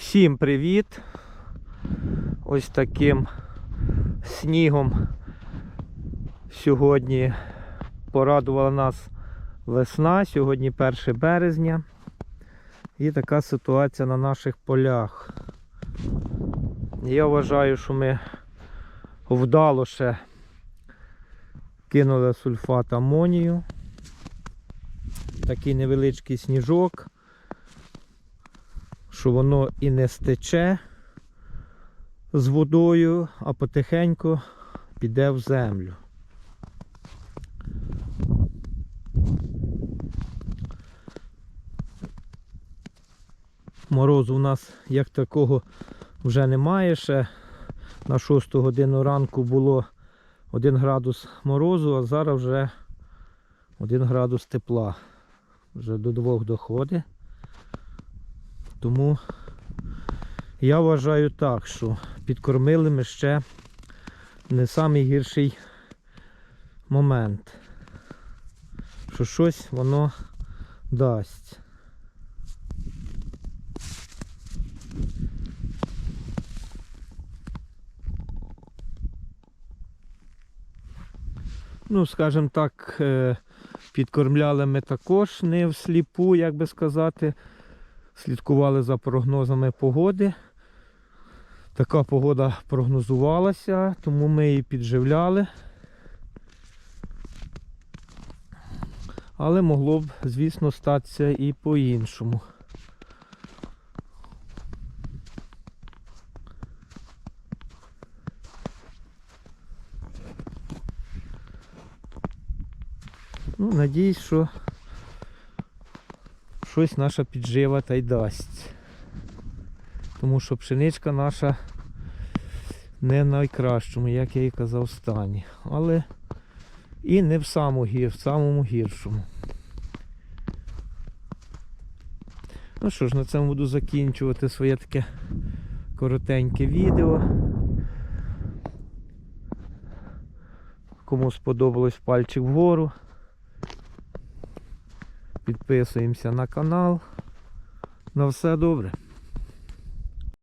Всім привіт! Ось таким снігом сьогодні порадувала нас весна, сьогодні 1 березня. І така ситуація на наших полях. Я вважаю, що ми вдало ще кинули сульфат амонію. Такий невеличкий сніжок що воно і не стече з водою, а потихеньку піде в землю. Морозу у нас як такого вже немає. Ще на 6 годину ранку було 1 градус морозу, а зараз вже 1 градус тепла. Вже до 2 доходить. Тому я вважаю так, що підкормили ми ще не найгірший момент. Що щось воно дасть. Ну, скажімо так, е, підкормляли ми також не всліпу, як би сказати слідкували за прогнозами погоди. Така погода прогнозувалася, тому ми її підживляли. Але могло б, звісно, статися і по-іншому. Ну, надіюсь, що щось наша піджива та й дасть. Тому що пшеничка наша не в найкращому, як я і казав, стані. Але і не в самому, гір, в самому гіршому. Ну що ж, на цьому буду закінчувати своє таке коротеньке відео. Кому сподобалось пальчик вгору. Підписуємося на канал. На все добре.